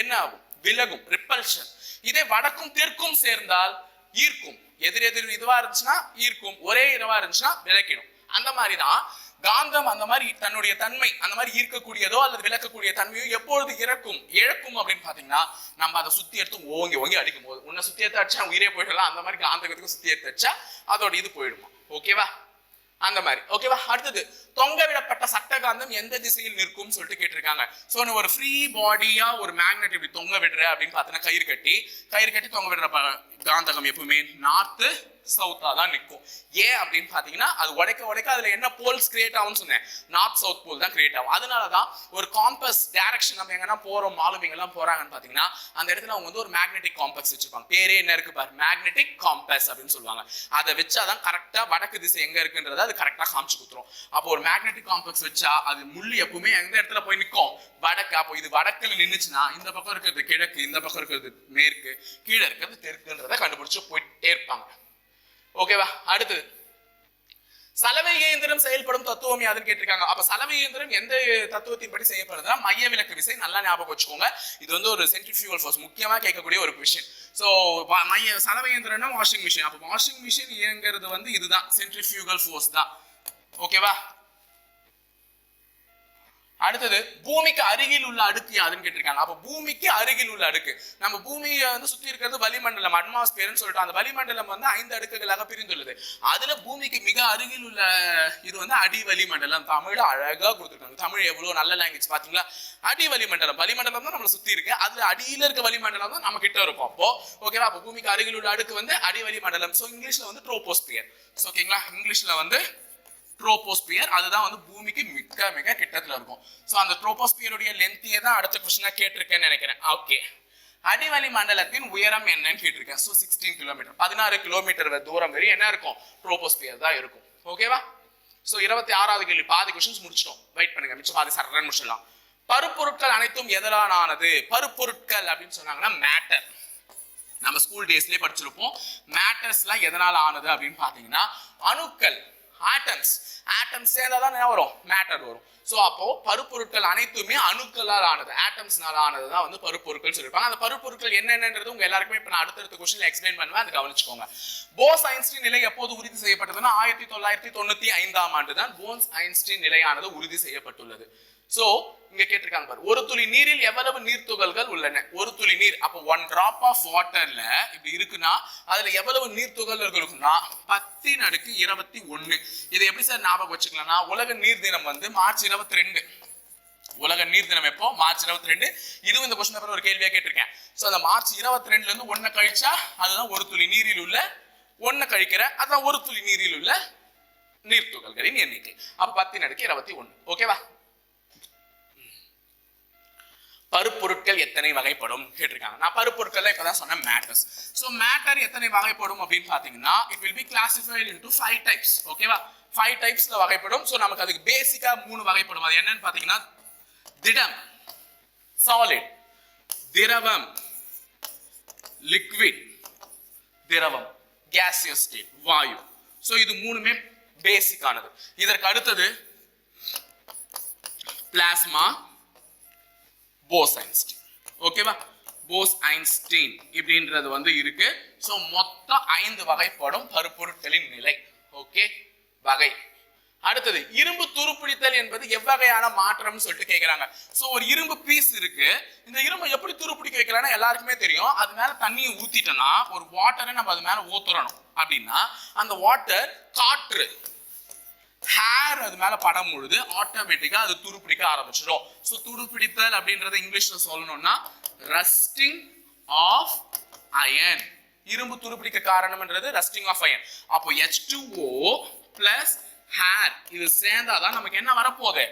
என்ன ஆகும் விலகும். ரிப்பல்ஷன் இதே வடக்கும் தெற்கும் சேர்ந்தால் ஈர்க்கும். எதிர் எதிர் இதுவா இருந்துச்சுன்னா ஈர்க்கும். ஒரே இதுவா இருந்துச்சுன்னா விளக்கிடும் அந்த மாதிரி தான் காந்தம் அந்த மாதிரி தன்னுடைய தன்மை அந்த மாதிரி ஈர்க்கக்கூடியதோ அல்லது விளக்கக்கூடிய தன்மையோ எப்பொழுது இறக்கும் இழக்கும் அப்படின்னு பாத்தீங்கன்னா நம்ம அதை சுத்தி எடுத்து ஓங்கி ஓங்கி அடிக்கும் போது உன்னை சுத்தி எடுத்து அடிச்சா உயிரே போயிடலாம். அந்த மாதிரி காந்தகத்துக்கு சுத்தி எடுத்து அடிச்சா அதோட இது போயிடுமா? ஓகேவா அந்த மாதிரி. ஓகேவா அடுத்தது தொங்க விடப்பட்ட சட்ட காந்தம் எந்த திசையில் நிற்கும் சொல்லிட்டு கேட்டிருக்காங்க. சோ நான் ஒரு ஃப்ரீ பாடியா ஒரு மேக்னெட் இப்படி தொங்க விடுற அப்படின்னு பார்த்தீங்கன்னா கயிறு கட்டி கயிறு கட்டி தொங்க விடுற ப- காந்தகம் எப்பவுமே நார்த்து சவுத்தா தான் நிற்கும் ஏன் அப்படின்னு பாத்தீங்கன்னா அது உடைக்க உடைக்க அதுல என்ன போல்ஸ் கிரியேட் ஆகும்னு சொன்னேன். நார்த் சவுத் போல் தான் கிரியேட் ஆகும். அதனால தான் ஒரு காம்பஸ் டேரக்ஷன் நம்ம எங்கன்னா போறோம் மாலுமிங்க எல்லாம் போறாங்கன்னு பாத்தீங்கன்னா அந்த இடத்துல அவங்க வந்து ஒரு மேக்னெட்டிக் காம்பஸ் வச்சுருப்பாங்க. பேரே என்ன இருக்கு பாரு? மேக்னெட்டிக் காம்பஸ் அப்படின்னு சொல்லுவாங்க. அதை வச்சாதான் கரெக்டா வடக்கு திசை எங்க இருக்குன்றத அது கரெக்டா காமிச்சு கொடுத்துரும். அப்போ ஒரு மேக்னெட்டிக் காம்பஸ் வச்சா அது முள்ளு எப்பவுமே எந்த இடத்துல போய் நிற்கும் வடக்கு. அப்போ இது வடக்குல நின்னுச்சுன்னா இந்த பக்கம் இருக்கிறது கிழக்கு இந்த பக்கம் இருக்கிறது மேற்கு கீழே இருக்கிறது தெற்குன்றதை கண்டுபிடிச்சு போயிட்டே இருப்பாங்க. ஓகேவா அடுத்தது. சலவை இயந்திரம் செயல்படும் தத்துவம் யாதுன்னு கேட்டிருக்காங்க. அப்ப சலவை இயந்திரம் எந்த தத்துவத்தின்படி செய்யப்படுதுன்னா மைய விலக்கு விசை நல்லா ஞாபகம் வச்சுக்கோங்க. இது வந்து ஒரு சென்ட்ரிஃபியூவல் ஃபோர்ஸ் முக்கியமா கேட்கக்கூடிய ஒரு கொஷின் ஸோ மைய சலவை இயந்திரம்னா வாஷிங் மிஷின் அப்போ வாஷிங் மிஷின் இயங்குறது வந்து இதுதான் சென்ட்ரிஃபியூகல் ஃபோர்ஸ் தான். ஓகேவா அடுத்தது பூமிக்கு அருகில் உள்ள அடுக்கு யாதுன்னு கேட்டிருக்காங்க. அப்ப பூமிக்கு அருகில் உள்ள அடுக்கு. நம்ம பூமியை வந்து சுத்தி இருக்கிறது வளிமண்டலம் அட்மாஸ்பியர்னு சொல்லிட்டு அந்த வளிமண்டலம் வந்து ஐந்து அடுக்குகளாக பிரிந்துள்ளது. அதுல பூமிக்கு மிக அருகில் உள்ள இது வந்து அடி வளிமண்டலம். தமிழ் அழகா கொடுத்துருக்காங்க. தமிழ் எவ்வளவு நல்ல லாங்குவேஜ் பாத்தீங்களா? அடி வளிமண்டலம். வளிமண்டலம் தான் நம்மளை சுத்தி இருக்கு. அதுல அடியில இருக்க வளிமண்டலம் தான் நம்ம கிட்ட இருக்கும். அப்போ ஓகேவா அப்போ பூமிக்கு அருகில் உள்ள அடுக்கு வந்து அடி வளிமண்டலம். சோ இங்கிலீஷ்ல வந்து ட்ரோபோஸ்பியர் ஓகேங்களா இங்கிலீஷ்ல வந்து ட்ரோபோஸ்பியர் அதுதான் வந்து பூமிக்கு மிக மிக கிட்டத்தில் இருக்கும். ஸோ அந்த ட்ரோபோஸ்பியருடைய லென்த்தியே தான் அடுத்த கொஸ்டினா கேட்டிருக்கேன்னு நினைக்கிறேன். ஓகே அடிவளி மண்டலத்தின் உயரம் என்னன்னு கேட்டிருக்கேன். ஸோ சிக்ஸ்டீன் கிலோமீட்டர் பதினாறு கிலோமீட்டர் தூரம் வரை என்ன இருக்கும்? ட்ரோபோஸ்பியர் தான் இருக்கும். ஓகேவா சோ இருபத்தி ஆறாவது கேள்வி. பாதி கொஸ்டின்ஸ் முடிச்சிட்டோம். வெயிட் பண்ணுங்க மிச்சம் பாதி சரண் முடிச்சிடலாம். பருப்பொருட்கள் அனைத்தும் எதனால் ஆனது பருப்பொருட்கள் அப்படின்னு சொன்னாங்கன்னா மேட்டர் நம்ம ஸ்கூல் டேஸ்லேயே படிச்சிருப்போம். மேட்டர்ஸ்லாம் எதனால் ஆனது அப்படின்னு பார்த்தீங்கன்னா அணுக்கள். ஆட்டம்ஸ் ஆட்டம்ஸ் சேர்ந்தாதான் என்ன வரும்? மேட்டர் வரும். ஸோ அப்போ பருப்பொருட்கள் அனைத்துமே அணுக்களால் ஆனது. ஆட்டம்ஸ்னால ஆனது தான் வந்து பருப்பொருட்கள் சொல்லியிருப்பாங்க. அந்த பருப்பொருட்கள் என்னென்னது உங்க எல்லாருக்குமே இப்ப நான் அடுத்தடுத்த கொஸ்டின் எக்ஸ்பிளைன் பண்ணுவேன். அதை கவனிச்சுக்கோங்க. போஸ் ஐன்ஸ்டீன் நிலை எப்போது உறுதி செய்யப்பட்டதுன்னா ஆயிரத்தி தொள்ளாயிரத்தி தொண்ணூத்தி ஐந்தாம் ஆண்டு தான் போன்ஸ் ஐன்ஸ்டீன் நிலையானது உறுதி செய்யப்பட்டுள்ளது. சோ இங்க கேட்டிருக்காங்க பாரு. ஒரு துளி நீரில் எவ்வளவு நீர் துகள்கள் உள்ளன? ஒரு துளி நீர். அப்போ ஒன் டிராப் ஆஃப் வாட்டர்ல இப்படி இருக்குன்னா அதுல எவ்வளவு நீர் துகள்கள் இருக்குன்னா பத்தின் அடுக்கு இருபத்தி ஒண்ணு. இதை எப்படி சார் ஞாபகம் வச்சுக்கலாம்னா உலக நீர் தினம் வந்து மார்ச் இருபத்தி ரெண்டு. உலக நீர் தினம் எப்போ? மார்ச் இருபத்தி ரெண்டு. இதுவும் இந்த கொஸ்டின் பேப்பர் ஒரு கேள்வியா கேட்டிருக்கேன். சோ அந்த மார்ச் இருபத்தி ரெண்டுல இருந்து ஒன்ன கழிச்சா அதுதான் ஒரு துளி நீரில் உள்ள ஒன்ன கழிக்கிற அதான் ஒரு துளி நீரில் உள்ள நீர் துகள்களின் எண்ணிக்கை. அப்ப பத்தின் அடுக்கு இருபத்தி ஒன்று ஓகேவா பருப்பொருட்கள் எத்தனை வகைப்படும் கேட்டிருக்காங்க. நான் பருப்பொருட்கள் இப்பதான் சொன்னேன் மேட்டர்ஸ் ஸோ மேட்டர் எத்தனை வகைப்படும் அப்படின்னு பாத்தீங்கன்னா it will be classified into five types ஓகேவா ஃபைவ் டைப்ஸ்ல வகைப்படும். ஸோ நமக்கு அதுக்கு பேசிக்கா மூணு வகைப்படும். அது என்னன்னு பாத்தீங்கன்னா திடம் சாலிட் திரவம் லிக்விட் திரவம் கேசியஸ் ஸ்டேட் வாயு. ஸோ இது மூணுமே பேசிக்கானது இதற்கு அடுத்தது பிளாஸ்மா போஸ் ஐன்ஸ்டீன் ஓகேவா போஸ் ஐன்ஸ்டீன் இப்படின்றது வந்து இருக்கு. ஸோ மொத்தம் ஐந்து வகைப்படும் பருப்பொருட்களின் நிலை. ஓகே வகை. அடுத்தது இரும்பு துருப்பிடித்தல் என்பது எவ்வகையான மாற்றம்னு சொல்லிட்டு கேக்குறாங்க. ஸோ ஒரு இரும்பு பீஸ் இருக்கு. இந்த இரும்பை எப்படி துருப்பிடிக்க வைக்கலாம்னா எல்லாருக்குமே தெரியும். அது மேல தண்ணியை ஊத்திட்டோம்னா ஒரு வாட்டரை நம்ம அது மேல ஊத்துறணும். அப்படின்னா அந்த வாட்டர் காற்று ஹேர் அது மேல படம் பொழுது ஆட்டோமேட்டிக்கா அது துருப்பிடிக்க ஆரம்பிச்சிடும். ஸோ துருப்பிடித்தல் அப்படின்றத இங்கிலீஷ்ல சொல்லணும்னா ரஸ்டிங் ஆஃப் அயன் இரும்பு துருப்பிடிக்க காரணம்ன்றது ரஸ்டிங் ஆஃப் அயன் அப்போ H two O plus air இது சேர்ந்தாதான் நமக்கு என்ன வரப்போகுது?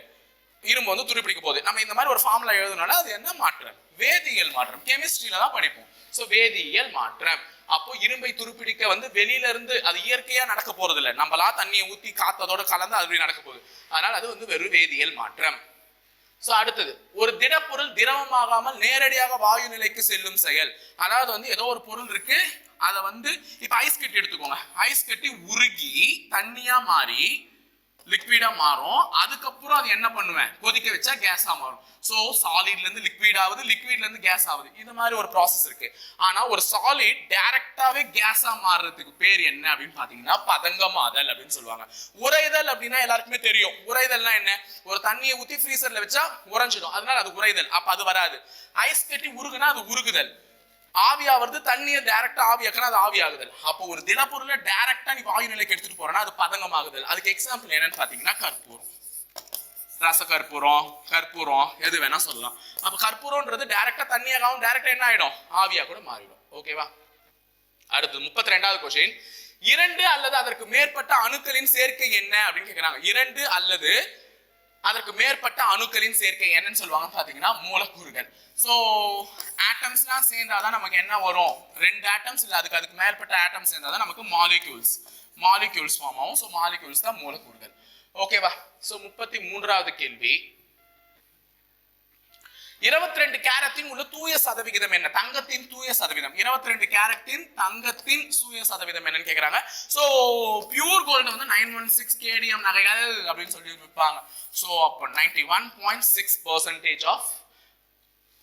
இரும்பு வந்து துருப்பிடிக்க போகுது. நம்ம இந்த மாதிரி ஒரு ஃபார்முலா எழுதுனால அது என்ன மாற்றம்? வேதியியல் மாற்றம். கெமிஸ்ட்ரியில தான் படிப்போம். ஸோ வேதியியல் மாற்றம். அப்போ இரும்பை துருப்பிடிக்க வந்து வெளியில இருந்து அது இயற்கையா நடக்க போறது இல்லை நம்மளா தண்ணியை ஊத்தி காத்ததோட கலந்து அது அப்படி நடக்க போகுது. அதனால அது வந்து வெறும் வேதியியல் மாற்றம். ஸோ அடுத்தது. ஒரு திடப்பொருள் திரவமாகாமல் நேரடியாக வாயு நிலைக்கு செல்லும் செயல். அதாவது வந்து ஏதோ ஒரு பொருள் இருக்கு. அதை வந்து இப்போ ஐஸ் கட்டி எடுத்துக்கோங்க. ஐஸ் கட்டி உருகி தண்ணியா மாறி லிக்விடா மாறும். அதுக்கப்புறம் அது என்ன பண்ணுவேன்? கொதிக்க வச்சா கேஸா மாறும். சோ சாலிட்ல இருந்து லிக்விட் ஆகுது லிக்விட்ல இருந்து கேஸ் ஆகுது. இந்த மாதிரி ஒரு ப்ராசஸ் இருக்கு. ஆனா ஒரு சாலிட் டைரக்டாவே கேஸா மாறுறதுக்கு பேர் என்ன அப்படின்னு பாத்தீங்கன்னா பதங்கமாதல் அப்படின்னு சொல்லுவாங்க. உறைதல் அப்படின்னா எல்லாருக்குமே தெரியும். உறைதல்னா என்ன? ஒரு தண்ணியை ஊத்தி ஃப்ரீசர்ல வச்சா உறைஞ்சிடும். அதனால அது உறைதல். அப்ப அது வராது. ஐஸ் கட்டி உருகுனா அது உருகுதல். ஆவியாவது தண்ணியை டைரக்டா ஆவியாக்குனா அது ஆவியாகுதல் அப்போ ஒரு தினப்பொருளை டைரக்டா நீ வாயு நிலைக்கு எடுத்துட்டு போறேன்னா அது பதங்கமாகுதல். அதுக்கு எக்ஸாம்பிள் என்னன்னு பாத்தீங்கன்னா கற்பூரம். ரச கற்பூரம் கற்பூரம் எது வேணா சொல்லலாம். அப்ப கற்பூரம்ன்றது டைரக்டா தண்ணியாகவும் டைரக்டா என்ன ஆயிடும்? ஆவியா கூட மாறிடும். ஓகேவா அடுத்து முப்பத்தி ரெண்டாவது கொஸ்டின் இரண்டு அல்லது அதற்கு மேற்பட்ட அணுக்களின் சேர்க்கை என்ன அப்படின்னு கேக்குறாங்க. இரண்டு அல்லது அதற்கு மேற்பட்ட அணுக்களின் சேர்க்கை என்னன்னு சொல்லுவாங்க பாத்தீங்கன்னா மூலக்கூறுகள். ஸோ ஆட்டம்ஸ்லாம் சேர்ந்தாதான் நமக்கு என்ன வரும்? ரெண்டு ஆட்டம்ஸ் இல்லை அதுக்கு அதுக்கு மேற்பட்ட ஆட்டம்ஸ் சேர்ந்தாதான் நமக்கு மாலிக்யூல்ஸ் மாலிக்யூல்ஸ் ஃபார்ம் ஆகும். ஸோ மாலிக்யூல்ஸ் தான் மூலக்கூறுகள். ஓகேவா ஸோ முப்பத்தி மூன்றாவது கேள்வி. இருபத்தி ரெண்டு கேரட்டின் உள்ள தூய சதவிகிதம் என்ன? தங்கத்தின் தூய சதவீதம் இருபத்தி ரெண்டு கேரட்டின் தங்கத்தின் தூய சதவீதம் என்னன்னு கேக்குறாங்க. சோ பியூர் கோல்டு வந்து நைன் ஒன் சிக்ஸ் கேடிஎம் நகைகள் அப்படின்னு சொல்லி விற்பாங்க. சோ அப்போ ninety one point six percentage of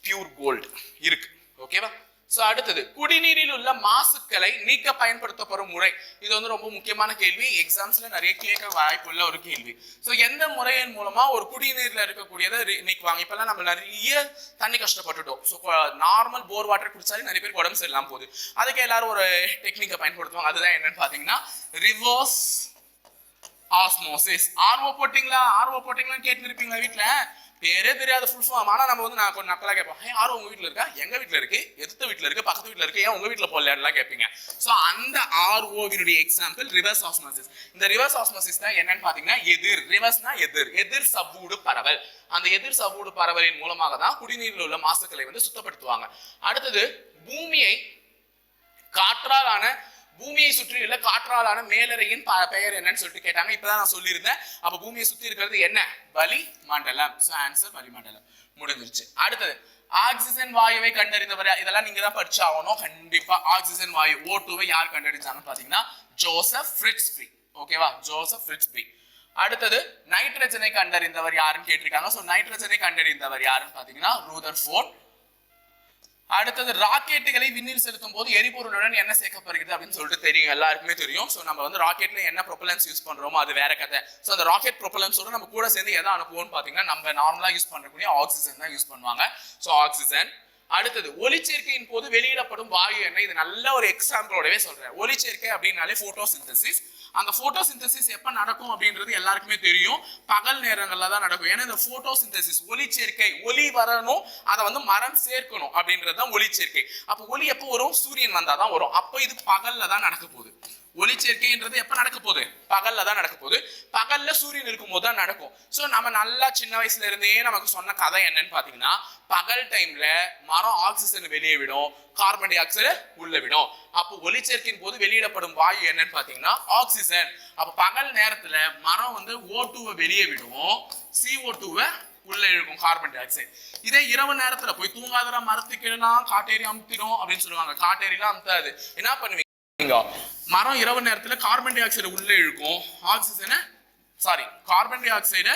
pure gold இருக்கு ஓகேவா ஸோ அடுத்தது குடிநீரில் உள்ள மாசுக்களை நீக்க பயன்படுத்தப்படும் முறை. இது வந்து ரொம்ப முக்கியமான கேள்வி. எக்ஸாம்ஸ்ல நிறைய கேட்க வாய்ப்புள்ள ஒரு கேள்வி. ஸோ எந்த முறையின் மூலமா ஒரு குடிநீர்ல இருக்கக்கூடியதை நீக்குவாங்க? இப்பெல்லாம் நம்ம நிறைய தண்ணி கஷ்டப்பட்டுட்டோம். ஸோ நார்மல் போர் வாட்டர் குடிச்சாலே நிறைய பேருக்கு உடம்பு சரியில்லாம போகுது. அதுக்கு எல்லாரும் ஒரு டெக்னிக்கை பயன்படுத்துவாங்க. அதுதான் என்னன்னு பாத்தீங்கன்னா ரிவர்ஸ் ஆஸ்மோசிஸ் ஆர்வோ போட்டிங்களா? ஆர்வோ போட்டிங்களான்னு கேட்டுருப்பீங்களா வீட்டில் பேரே தெரியாத ஃபுல் ஃபார்ம் ஆனால் நம்ம வந்து நான் கொஞ்சம் நக்கலாக கேட்போம். ஏன் யாரும் உங்கள் வீட்டில் இருக்கா? எங்கள் வீட்டில் இருக்கு. எதிர்த்த வீட்டில் இருக்கு. பக்கத்து வீட்டில் இருக்கு. ஏன் உங்கள் வீட்டில் போடலாம் கேட்பீங்க. ஸோ அந்த ஆர்ஓவினுடைய எக்ஸாம்பிள் ரிவர்ஸ் ஆஸ்மோசிஸ் இந்த ரிவர்ஸ் ஆஸ்மோசிஸ் தான் என்னன்னு பார்த்தீங்கன்னா எதிர். ரிவர்ஸ்னா எதிர். எதிர் சவ்வூடு பரவல். அந்த எதிர் சவ்வூடு பரவலின் மூலமாக தான் குடிநீரில் உள்ள மாசுக்களை வந்து சுத்தப்படுத்துவாங்க. அடுத்தது பூமியை காற்றாலான பூமியை சுற்றியுள்ள காற்றாலான மேலறையின் பெயர் என்னன்னு சொல்லிட்டு கேட்டாங்க. இப்பதான் நான் சொல்லியிருந்தேன். அப்ப பூமியை சுத்தி இருக்கிறது என்ன? வலி மண்டலம் சோ ஆன்சர் வளிமண்டலம். முடிஞ்சிருச்சு. அடுத்தது ஆக்சிஜன் வாயுவை கண்டறிந்தவர்? இதெல்லாம் நீங்க தான் படிச்சு ஆகணும் கண்டிப்பா ஆக்சிஜன் வாயு ஓ டூவை யார் கண்டறிஞ்சாங்கன்னு பாத்தீங்கன்னா ஜோசப் ஃப்ரிட்ஸ்பி. ஓகேவா ஜோசப் ஃப்ரிட்ஸ்பி. அடுத்தது நைட்ரஜனை கண்டறிந்தவர் யாருன்னு கேட்டிருக்காங்க. சோ நைட்ரஜனை கண்டறிந்தவர் யாருன்னு பாத்தீங்கன்னா ரூதர் அடுத்தது ராக்கெட்டுகளை விண்ணில் செலுத்தும் போது எரிபொருளுடன் என்ன சேர்க்கப்படுகிறது அப்படின்னு சொல்லிட்டு தெரியும். எல்லாருக்குமே தெரியும். ஸோ நம்ம வந்து ராக்கெட்ல என்ன ப்ரொபலன்ஸ் யூஸ் பண்றோமோ அது வேற கதை. ஸோ அந்த ராக்கெட் ப்ரொபலன்ஸோட நம்ம கூட சேர்ந்து எதை அனுப்புவோம்னு பார்த்தீங்கன்னா நம்ம நார்மலா யூஸ் பண்ணக்கூடிய ஆக்சிஜன் தான் யூஸ் பண்ணுவாங்க. ஸோ ஆக்சிஜன் அடுத்தது ஒளிச்சேர்க்கையின் போது வெளியிடப்படும் வாயு என்ன இது நல்ல ஒரு எக்ஸாம்பிளோடவே சொல்றேன். ஒளிச்சேர்க்கை அப்படின்னாலே போட்டோசிந்தசிஸ் அந்த போட்டோசிந்தசிஸ் எப்ப நடக்கும் அப்படின்றது எல்லாருக்குமே தெரியும். பகல் நேரங்கள்ல தான் நடக்கும். ஏன்னா இந்த போட்டோசிந்தசிஸ் ஒளிச்சேர்க்கை ஒளி வரணும் அதை வந்து மரம் சேர்க்கணும் அப்படின்றது தான் ஒளிச்சேர்க்கை அப்போ ஒளி எப்போ வரும்? சூரியன் வந்தாதான் வரும். அப்போ இது பகல்ல தான் நடக்க போகுது. ஒளிச்சேர்க்கைன்றது எப்போ நடக்க போகுது? பகல்ல தான் நடக்க போகுது. பகல்ல சூரியன் இருக்கும் போது தான் நடக்கும். ஸோ நம்ம நல்லா சின்ன வயசுல இருந்தே நமக்கு சொன்ன கதை என்னன்னு பார்த்தீங்கன்னா பகல் டைம்ல மரம் ஆக்சிஜன் வெளியே விடும் கார்பன் டை ஆக்சைடு உள்ள விடும். அப்போ ஒளிச்சேர்க்கையின் போது வெளியிடப்படும் வாயு என்னன்னு பார்த்தீங்கன்னா ஆக்சிஜன் அப்போ பகல் நேரத்துல மரம் வந்து ஓ டூவை வெளியே விடும் CO2 டூவை உள்ள இழுக்கும் கார்பன் டை ஆக்சைடு இதே இரவு நேரத்துல போய் தூங்காதடா மரத்துக்கு காட்டேரி அமுத்திடும் அப்படின்னு சொல்லுவாங்க. காட்டேரிலாம் அமுத்தாது. என்ன பண்ணுவீங்க? மரம் இரவு நேரத்தில் கார்பன் டை ஆக்சைடு உள்ளே இழுக்கும். ஆக்சிஜனை சாரி கார்பன் டை ஆக்சைடை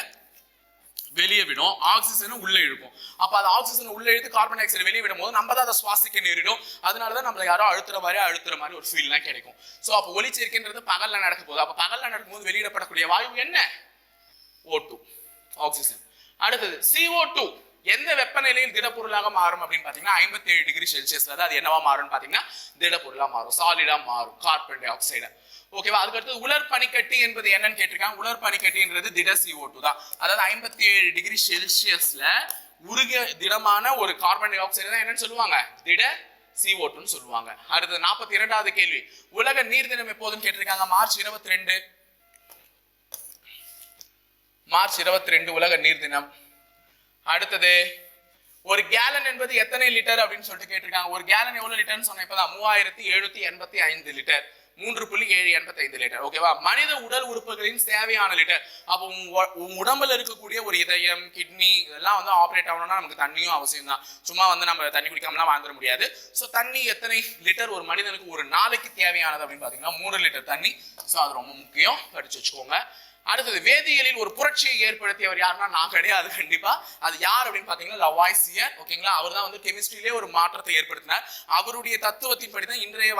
வெளியே விடும். ஆக்சிஜனை உள்ளே இழுக்கும். அப்போ அது ஆக்சிஜனை உள்ளே இழுத்து கார்பன் டை ஆக்சைடு வெளியே விடும் போது நம்ம தான் அதை சுவாசிக்க நேரிடும். அதனால தான் நம்மளை யாரோ அழுத்துற மாதிரி அழுத்துற மாதிரி ஒரு ஃபீல்லாம் கிடைக்கும். ஸோ அப்போ ஒளிச்சேர்க்கைன்றது பகலில் நடக்க போகுது அப்போ பகலில் நடக்கும்போது வெளியிடப்படக்கூடிய வாயு என்ன? ஓ டூ ஆக்சிஜன் அடுத்தது சிஓ டூ எந்த வெப்பநிலையில் திடப்பொருளாக மாறும் அப்படின்னு பாத்தீங்கன்னா ஐம்பத்தி ஏழு டிகிரி செல்சியஸ்ல தான் அது என்னவா மாறும்னு பாத்தீங்கன்னா திடப்பொருளா மாறும். சாலிடா மாறும் கார்பன் டை ஆக்சைடு ஓகேவா அதுக்கு அடுத்து உலர் பனிக்கட்டி என்பது என்னன்னு கேட்டிருக்காங்க. உலர் பனிக்கட்டின்றது திட சிஓ டூ தான். அதாவது ஐம்பத்தி ஏழு டிகிரி செல்சியஸ்ல உருகிய திடமான ஒரு கார்பன் டை ஆக்சைடு தான் என்னன்னு சொல்லுவாங்க. திட CO2 ன்னு சொல்லுவாங்க. அடுத்து நாற்பத்தி இரண்டாவது கேள்வி. உலக நீர் தினம் எப்போதுன்னு கேட்டிருக்காங்க? மார்ச் இருபத்தி ரெண்டு. மார்ச் இருபத்தி ரெண்டு உலக நீர் தினம். அடுத்தது ஒரு கேலன் என்பது எத்தனை லிட்டர் அப்படின்னு சொல்லிட்டு கேட்டிருக்காங்க. ஒரு கேலன் எவ்வளவு லிட்டர்னு சொன்னேன் இப்பதான் மூவாயிரத்தி எழுநூத்தி எண்பத்தி ஐந்து லிட்டர் மூன்று புள்ளி ஏழு எண்பத்தி ஐந்து லிட்டர் ஓகேவா மனித உடல் உறுப்புகளின் தேவையான லிட்டர் அப்போ உங்க உங்க உடம்புல இருக்கக்கூடிய ஒரு இதயம் கிட்னி இதெல்லாம் வந்து ஆப்ரேட் ஆகணும்னா நமக்கு தண்ணியும் அவசியம் தான். சும்மா வந்து நம்ம தண்ணி குடிக்காமலாம் வாழ்ந்துட முடியாது. ஸோ தண்ணி எத்தனை லிட்டர் ஒரு மனிதனுக்கு ஒரு நாளைக்கு தேவையானது அப்படின்னு பாத்தீங்கன்னா மூணு லிட்டர் தண்ணி. ஸோ அது ரொம்ப முக்கியம். படிச்சு வச்சுக்கோங்க. அடுத்தது வேதியியலில் ஒரு புரட்சியை ஏற்படுத்தியவர் யாருன்னா நான் கிடையாது கண்டிப்பா. அது யார் அப்படின்னு பாத்தீங்கன்னா லவாய்சியர் ஓகேங்களா? அவர் தான் வந்து கெமிஸ்ட்ரியிலே ஒரு மாற்றத்தை ஏற்படுத்தினார். அவருடைய தத்துவத்தின்படி தான் இன்றைய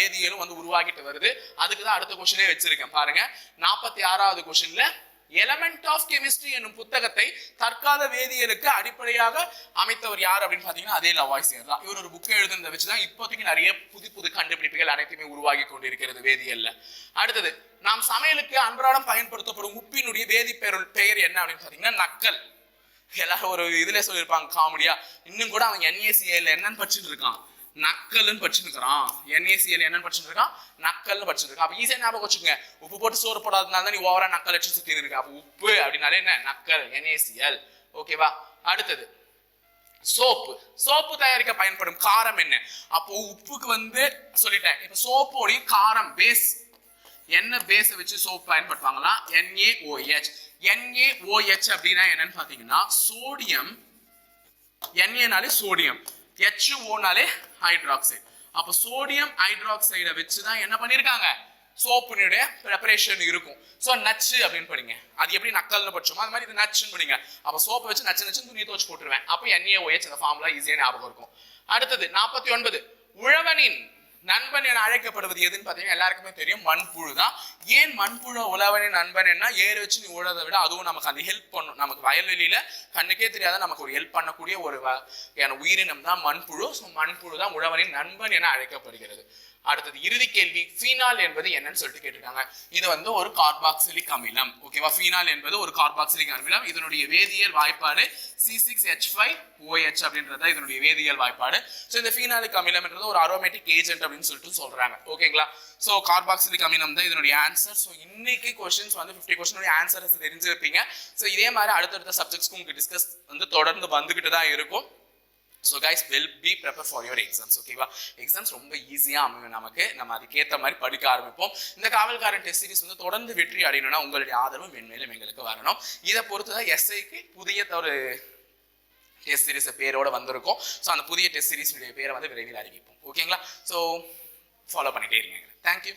வேதியியலும் வந்து உருவாகிட்டு வருது. அதுக்கு தான் அடுத்த கொஸ்டினே வச்சிருக்கேன். பாருங்க. நாற்பத்தி ஆறாவது கொஸ்டின்ல எலமெண்ட் ஆஃப் கெமிஸ்ட்ரி என்னும் புத்தகத்தை தற்கால வேதியியலுக்கு அடிப்படையாக அமைத்தவர் யார் அப்படின்னு பார்த்தீங்கன்னா அதே லவாய்சியர் தான். இவர் ஒரு புக்கை எழுதுனதை வச்சுதான் இப்போதைக்கு நிறைய புது புது கண்டுபிடிப்புகள் அனைத்துமே உருவாகி கொண்டிருக்கிறது வேதியியல்ல. அடுத்தது நாம் சமையலுக்கு அன்றாடம் பயன்படுத்தப்படும் உப்பினுடைய வேதி பெயர் என்ன அப்படின்னு பார்த்தீங்கன்னா நக்கல். எல்லாரும் ஒரு இதுல சொல்லியிருப்பாங்க காமெடியா. இன்னும் கூட அவன் என்ஏசிஏல என்னன்னு படிச்சுட்டு இருக்கான். நக்கல்னு படிச்சுருக்கிறான் என்ஏசிஎல் என்னன்னு படிச்சுருக்கான் நக்கல்னு படிச்சுருக்கான் அப்போ ஈஸியாக ஞாபகம் வச்சுக்கோங்க. உப்பு போட்டு சோறு போடாதனால தான் நீ ஓவரா நக்கல் வச்சு சுற்றி இருக்க. அப்போ உப்பு அப்படின்னாலே என்ன? நக்கல். என்ஏசிஎல் ஓகேவா அடுத்தது. சோப்பு. சோப்பு தயாரிக்க பயன்படும் காரம் என்ன? அப்போ உப்புக்கு வந்து சொல்லிட்டேன். இப்போ சோப்போடைய காரம் பேஸ் என்ன பேஸை வச்சு சோப் பயன்படுத்துவாங்களா? NaOH என்ஏஓஹெச் அப்படின்னா என்னன்னு பார்த்தீங்கன்னா சோடியம் என்ஏனாலே சோடியம் HOனாலே ஹைட்ராக்சைடு அப்ப சோடியம் ஹைட்ராக்சைடை வச்சு தான் என்ன பண்ணிருக்காங்க? சோப்புனுடைய ப்ரிப்பரேஷன் இருக்கும். ஸோ நச்சு அப்படின்னு படிங்க. அது எப்படி நக்கல்னு படிச்சோமோ அது மாதிரி இது நச்சுன்னு படிங்க. அப்போ சோப்பை வச்சு நச்சு நச்சு துணி துவச்சு போட்டுருவேன். அப்போ NaOH அந்த ஃபார்முலா ஈஸியாக ஞாபகம் இருக்கும். அடுத்தது நாற்பத்தி ஒன்பது. உழவனின் நண்பன் என அழைக்கப்படுவது எதுன்னு பார்த்தீங்கன்னா எல்லாருக்குமே தெரியும் மண்புழு தான். ஏன் மண்புழு உழவனின் நண்பன் என்ன ஏறு வச்சு நீ உழதை விட அதுவும் நமக்கு அந்த ஹெல்ப் பண்ணும். நமக்கு வயல்வெளியில கண்ணுக்கே தெரியாத நமக்கு ஒரு ஹெல்ப் பண்ணக்கூடிய ஒரு என உயிரினம் தான் மண்புழு. ஸோ மண்புழு தான் உழவனின் நண்பன் என அழைக்கப்படுகிறது. அடுத்தது இறுதி கேள்வி ஃபீனால் என்பது என்னன்னு சொல்லிட்டு கேட்டிருக்காங்க. இது வந்து ஒரு கார்பாக்சிலிக் அமிலம் ஓகேவா ஃபீனால் என்பது ஒரு கார்பாக்சிலிக் அமிலம். இதனுடைய வேதியியல் வாய்ப்பாடு C six H five OH அப்படின்றது இதனுடைய வேதியியல் வாய்ப்பாடு. ஸோ இந்த ஃபீனாலிக் அமிலம்ன்றது ஒரு அரோமேட்டிக் ஏஜென்ட் அப்படின்னு சொல்லிட்டு சொல்றாங்க. ஓகேங்களா ஸோ கார்பாக்சிலிக் அமிலம் தான் இதனுடைய ஆன்சர் ஸோ இன்னைக்கு கொஸ்டின்ஸ் வந்து ஃபிஃப்டி கொஸ்டினுடைய ஆன்சர்ஸ் தெரிஞ்சிருப்பீங்க. ஸோ இதே மாதிரி அடுத்தடுத்த சப்ஜெக்ட்ஸ்க்கு உங்களுக்கு டிஸ்கஸ் வந்து தொடர்ந்து வந்துகிட்டு தான் இருக்கும். So guys will be prepare for your exams ஓகேவா எக்ஸாம்ஸ் ரொம்ப ஈஸியாக அமையும் நமக்கு. நம்ம அதுக்கேற்ற மாதிரி படிக்க ஆரம்பிப்போம். இந்த காவல்காரன் டெஸ்ட் சீரிஸ் வந்து தொடர்ந்து வெற்றி அடையணும்னா உங்களுடைய ஆதரவு மென்மேலும் எங்களுக்கு வரணும். இதை பொறுத்து தான் எஸ்ஐக்கு புதிய ஒரு டெஸ்ட் சீரிஸ் பேரோட வந்திருக்கும். ஸோ அந்த புதிய டெஸ்ட் சீரிஸுடைய பேரை வந்து விரைவில் அறிவிப்போம். ஓகேங்களா ஸோ ஃபாலோ பண்ணிட்டே இருங்க. தேங்க்யூ